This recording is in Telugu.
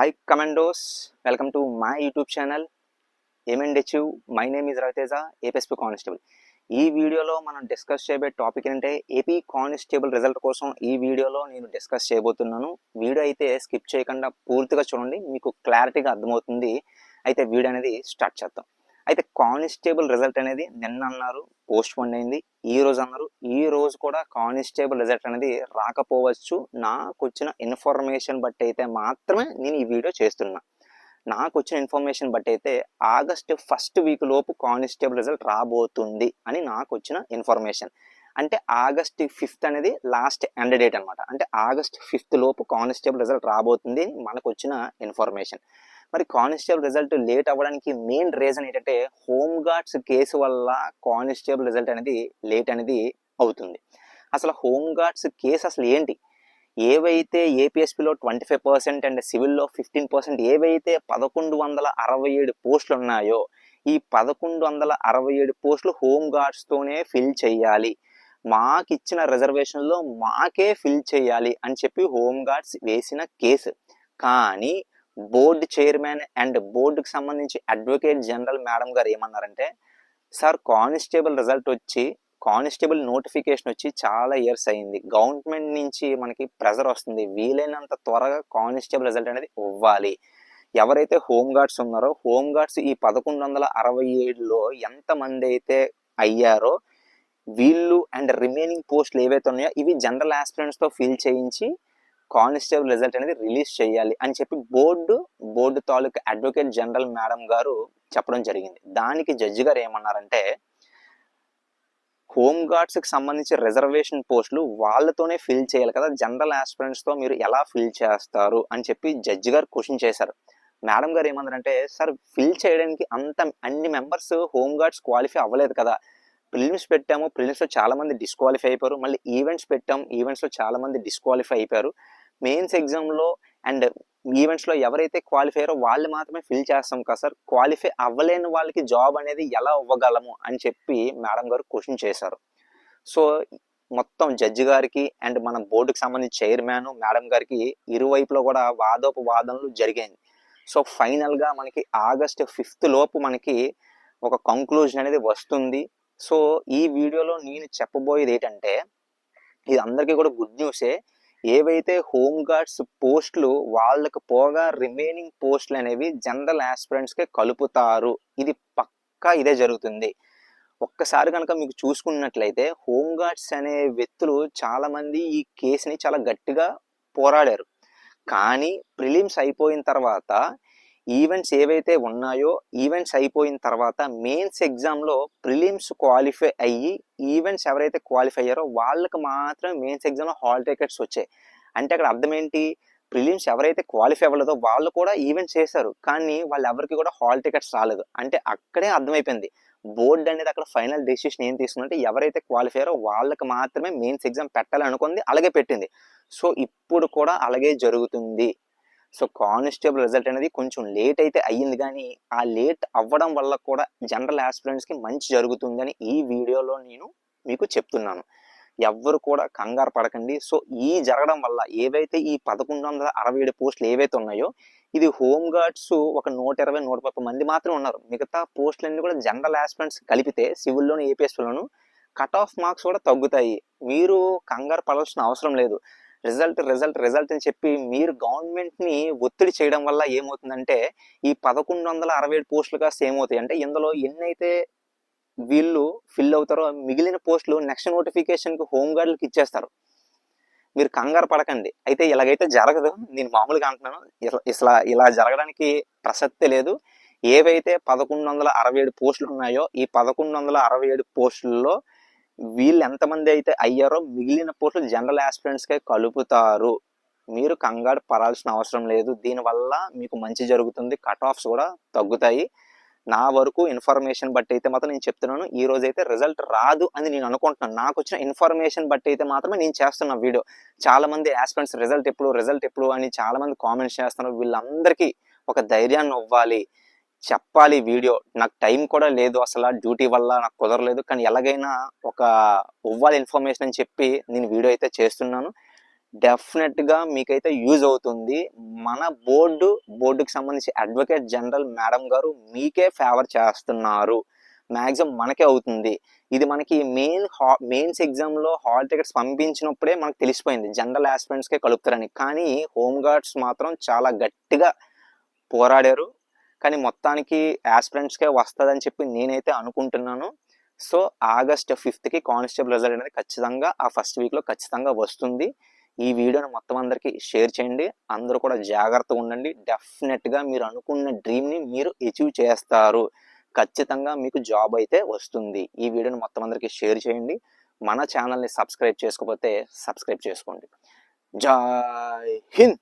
Hi commandos welcome to my YouTube channel ఏమెండెచ్యు my name is Raviteja APSP constable ఈ వీడియోలో మనం డిస్కస్ చేయబోయే టాపిక్ ఏంటంటే ఏపీ కానిస్టేబుల్ రిజల్ట్ కోసం ఈ వీడియోలో నేను డిస్కస్ చేయబోతున్నాను. వీడియో అయితే స్కిప్ చేయకుండా పూర్తిగా చూడండి. మీకు క్లారిటీగా అర్థమవుతుంది. అయితే వీడియో అనేది స్టార్ట్ చేద్దాం. అయితే కానిస్టేబుల్ రిజల్ట్ అనేది నిన్న అన్నారు పోస్ట్ పోన్ అయింది. ఈ రోజు అన్నారు. ఈ రోజు కూడా కానిస్టేబుల్ రిజల్ట్ అనేది రాకపోవచ్చు. నాకు వచ్చిన ఇన్ఫర్మేషన్ బట్టి అయితే మాత్రమే నేను ఈ వీడియో చేస్తున్నా. నాకు వచ్చిన ఇన్ఫర్మేషన్ బట్టి అయితే ఆగస్ట్ ఫస్ట్ వీక్ లోపు కానిస్టేబుల్ రిజల్ట్ రాబోతుంది అని నాకు వచ్చిన ఇన్ఫర్మేషన్. అంటే ఆగస్ట్ ఫిఫ్త్ అనేది లాస్ట్ ఎండ్ డేట్ అనమాట అంటే ఆగస్ట్ ఫిఫ్త్ లోపు కానిస్టేబుల్ రిజల్ట్ రాబోతుంది మనకు వచ్చిన ఇన్ఫర్మేషన్. మరి కానిస్టేబుల్ రిజల్ట్ లేట్ అవ్వడానికి మెయిన్ రీజన్ ఏంటంటే హోమ్ గార్డ్స్ కేసు వల్ల కానిస్టేబుల్ రిజల్ట్ అనేది లేట్ అనేది అవుతుంది. అసలు హోమ్ గార్డ్స్ కేసు అసలు ఏంటి? ఏవైతే ఏపీఎస్పీలో ట్వంటీ ఫైవ్ పర్సెంట్ అండ్ సివిల్లో ఫిఫ్టీన్ పర్సెంట్ ఏవైతే పదకొండు వందల అరవై ఏడు పోస్టులు ఉన్నాయో ఈ పదకొండు వందల అరవై ఏడు పోస్టులు హోమ్ గార్డ్స్తోనే ఫిల్ చేయాలి. మాకు ఇచ్చిన రిజర్వేషన్లో మాకే ఫిల్ చేయాలి అని చెప్పి హోమ్ గార్డ్స్ వేసిన కేసు. కానీ బోర్డు చైర్మన్ అండ్ బోర్డుకి సంబంధించి అడ్వకేట్ జనరల్ మేడం గారు ఏమన్నారంటే సార్ కానిస్టేబుల్ రిజల్ట్ వచ్చి కానిస్టేబుల్ నోటిఫికేషన్ వచ్చి చాలా ఇయర్స్ అయింది. గవర్నమెంట్ నుంచి మనకి ప్రెజర్ వస్తుంది. వీలైనంత త్వరగా కానిస్టేబుల్ రిజల్ట్ అనేది ఇవ్వాలి. ఎవరైతే హోమ్ గార్డ్స్ ఉన్నారో హోమ్ గార్డ్స్ ఈ పదకొండు వందల అరవై ఏడులో ఎంతమంది అయితే అయ్యారో వీళ్ళు అండ్ రిమైనింగ్ పోస్టులు ఏవైతే ఉన్నాయో ఇవి జనరల్ ఆస్పిరెంట్స్తో ఫిల్ చేయించి కానిస్టేబుల్ రిజల్ట్ అనేది రిలీజ్ చేయాలి అని చెప్పి బోర్డు బోర్డు తాలూకా అడ్వకేట్ జనరల్ మేడం గారు చెప్పడం జరిగింది. దానికి జడ్జి గారు ఏమన్నారంటే హోమ్ గార్డ్స్కి సంబంధించి రిజర్వేషన్ పోస్టులు వాళ్ళతోనే ఫిల్ చేయాలి కదా జనరల్ ఆస్పిరెంట్స్తో మీరు ఎలా ఫిల్ చేస్తారు అని చెప్పి జడ్జి గారు క్వశ్చన్ చేశారు. మేడం గారు ఏమన్నారంటే సార్ ఫిల్ చేయడానికి అంత అన్ని మెంబర్స్ హోమ్ గార్డ్స్ క్వాలిఫై అవ్వలేదు కదా. ప్రిలిమ్స్ పెట్టాము ప్రిలిమ్స్లో చాలామంది డిస్క్వాలిఫై అయిపోయారు. మళ్ళీ ఈవెంట్స్ పెట్టాము ఈవెంట్స్లో చాలామంది డిస్క్వాలిఫై అయిపోయారు. మెయిన్స్ ఎగ్జామ్లో అండ్ ఈవెంట్స్లో ఎవరైతే క్వాలిఫై అయ్యారో వాళ్ళు మాత్రమే ఫిల్ చేస్తాం కదా సార్. క్వాలిఫై అవ్వలేని వాళ్ళకి జాబ్ అనేది ఎలా ఇవ్వగలము అని చెప్పి మేడం గారు క్వశ్చన్ చేశారు. సో మొత్తం జడ్జి గారికి అండ్ మన బోర్డుకి సంబంధించి చైర్మన్ మేడం గారికి ఇరువైపులో కూడా వాదోపవాదనలు జరిగాయి. సో ఫైనల్గా మనకి ఆగస్ట్ ఫిఫ్త్ లోపు మనకి ఒక కంక్లూజన్ అనేది వస్తుంది. సో ఈ వీడియోలో నేను చెప్పబోయేది ఏంటంటే ఇది అందరికీ కూడా గుడ్ న్యూసే. ఏవైతే హోమ్ గార్డ్స్ పోస్టులు వాళ్ళకు పోగా రిమైనింగ్ పోస్టులు అనేవి జనరల్ ఆస్పిరెంట్స్కే కలుపుతారు. ఇది పక్కా ఇదే జరుగుతుంది. ఒక్కసారి కనుక మీకు చూసుకున్నట్లయితే హోమ్ గార్డ్స్ అనే వ్యక్తులు చాలామంది ఈ కేసుని చాలా గట్టిగా పోరాడారు. కానీ ప్రిలిమ్స్ అయిపోయిన తర్వాత ఈవెంట్స్ ఏవైతే ఉన్నాయో ఈవెంట్స్ అయిపోయిన తర్వాత మెయిన్స్ ఎగ్జామ్లో ప్రిలిమ్స్ క్వాలిఫై అయ్యి ఈవెంట్స్ ఎవరైతే క్వాలిఫై అయ్యారో వాళ్ళకి మాత్రమే మెయిన్స్ ఎగ్జామ్లో హాల్ టికెట్స్ వచ్చాయి. అంటే అక్కడ అర్థం ఏంటి? ప్రిలిమ్స్ ఎవరైతే క్వాలిఫై అవ్వలేదో వాళ్ళు కూడా ఈవెంట్స్ చేశారు. కానీ వాళ్ళు ఎవరికి కూడా హాల్ టికెట్స్ రాలేదు. అంటే అక్కడే అర్థమైపోయింది. బోర్డు అనేది అక్కడ ఫైనల్ డెసిషన్ ఏం తీసుకుందంటే ఎవరైతే క్వాలిఫై అయ్యారో వాళ్ళకి మాత్రమే మెయిన్స్ ఎగ్జామ్ పెట్టాలనుకుంది అలాగే పెట్టింది. సో ఇప్పుడు కూడా అలాగే జరుగుతుంది. సో కానిస్టేబుల్ రిజల్ట్ అనేది కొంచెం లేట్ అయితే అయ్యింది కానీ ఆ లేట్ అవ్వడం వల్ల కూడా జనరల్ ఆస్పిరెంట్స్కి మంచి జరుగుతుందని ఈ వీడియోలో నేను మీకు చెప్తున్నాను. ఎవ్వరు కూడా కంగారు పడకండి. సో ఈ జరగడం వల్ల ఏవైతే ఈ పదకొండు వందల అరవై ఏడు పోస్టులు ఏవైతే ఉన్నాయో ఇది హోమ్ గార్డ్స్ ఒక నూట ఇరవై నూట ముప్పై మంది మాత్రమే ఉన్నారు. మిగతా పోస్టులన్నీ కూడా జనరల్ ఆస్పిరెంట్స్ కలిపితే సివిల్లోను ఏపీఎస్లోను కట్ ఆఫ్ మార్క్స్ కూడా తగ్గుతాయి. మీరు కంగారు పడాల్సిన అవసరం లేదు. రిజల్ట్ రిజల్ట్ రిజల్ట్ అని చెప్పి మీరు గవర్నమెంట్ని ఒత్తిడి చేయడం వల్ల ఏమవుతుందంటే ఈ పదకొండు వందల అరవై ఏడు పోస్టులుగా సేమ్ అవుతాయి అంటే ఇందులో ఎన్నైతే వీళ్ళు ఫిల్ అవుతారో మిగిలిన పోస్టులు నెక్స్ట్ నోటిఫికేషన్కి హోమ్ ఇచ్చేస్తారు. మీరు కంగారు పడకండి. అయితే ఇలాగైతే జరగదు నేను మామూలుగా అంటున్నాను ఇలా ఇలా జరగడానికి ప్రసక్తే లేదు. ఏవైతే పదకొండు వందల అరవై ఏడు పోస్టులు ఉన్నాయో ఈ పదకొండు వందల అరవై ఏడు పోస్టుల్లో వీళ్ళు ఎంతమంది అయితే అయ్యారో మిగిలిన పోస్టులు జనరల్ యాస్పిరెంట్స్కే కలుపుతారు. మీరు కంగారు పడాల్సిన అవసరం లేదు. దీనివల్ల మీకు మంచి జరుగుతుంది. కట్ ఆఫ్స్ కూడా తగ్గుతాయి. నా వరకు ఇన్ఫర్మేషన్ బట్టి అయితే మాత్రం నేను చెప్తున్నాను. ఈ రోజు అయితే రిజల్ట్ రాదు అని నేను అనుకుంటున్నాను. నాకు వచ్చిన ఇన్ఫర్మేషన్ బట్టి అయితే మాత్రమే నేను చేస్తున్న వీడియో చాలా మంది ఆస్పిరెంట్స్ రిజల్ట్ ఎప్పుడు రిజల్ట్ ఎప్పుడు అని చాలా మంది కామెంట్స్ చేస్తున్నారు. వీళ్ళందరికీ ఒక ధైర్యాన్ని ఇవ్వాలి. చెప్పాలి వీడియో. నాకు టైం కూడా లేదు అసలు డ్యూటీ వల్ల నాకు కుదరలేదు. కానీ ఎలాగైనా ఒక ఇవ్వాలి ఇన్ఫర్మేషన్ అని చెప్పి నేను వీడియో అయితే చేస్తున్నాను. డెఫినెట్గా మీకైతే యూజ్ అవుతుంది. మన బోర్డు బోర్డుకి సంబంధించి అడ్వకేట్ జనరల్ మేడం గారు మీకే ఫేవర్ చేస్తున్నారు. మ్యాక్సిమం మనకే అవుతుంది. ఇది మనకి మెయిన్ హా మెయిన్స్ ఎగ్జామ్లో హాల్ టికెట్స్ పంపించినప్పుడే మనకు తెలిసిపోయింది. జనరల్ ఆస్పిరెంట్స్కే కలుపుతారని. కానీ హోమ్ గార్డ్స్ మాత్రం చాలా గట్టిగా పోరాడారు. కానీ మొత్తానికి యాస్పిరెంట్స్కే వస్తుందని చెప్పి నేనైతే అనుకుంటున్నాను. సో ఆగస్ట్ ఫిఫ్త్కి కానిస్టేబుల్ రిజల్ట్ అనేది ఖచ్చితంగా ఆ ఫస్ట్ వీక్లో ఖచ్చితంగా వస్తుంది. ఈ వీడియోని మొత్తం అందరికీ షేర్ చేయండి. అందరూ కూడా జాగ్రత్తగా ఉండండి. డెఫినెట్గా మీరు అనుకున్న డ్రీమ్ని మీరు అచీవ్ చేస్తారు. ఖచ్చితంగా మీకు జాబ్ అయితే వస్తుంది. ఈ వీడియోని మొత్తం అందరికీ షేర్ చేయండి. మన ఛానల్ని సబ్స్క్రైబ్ చేసుకోకపోతే సబ్స్క్రైబ్ చేసుకోండి. జై హింద్!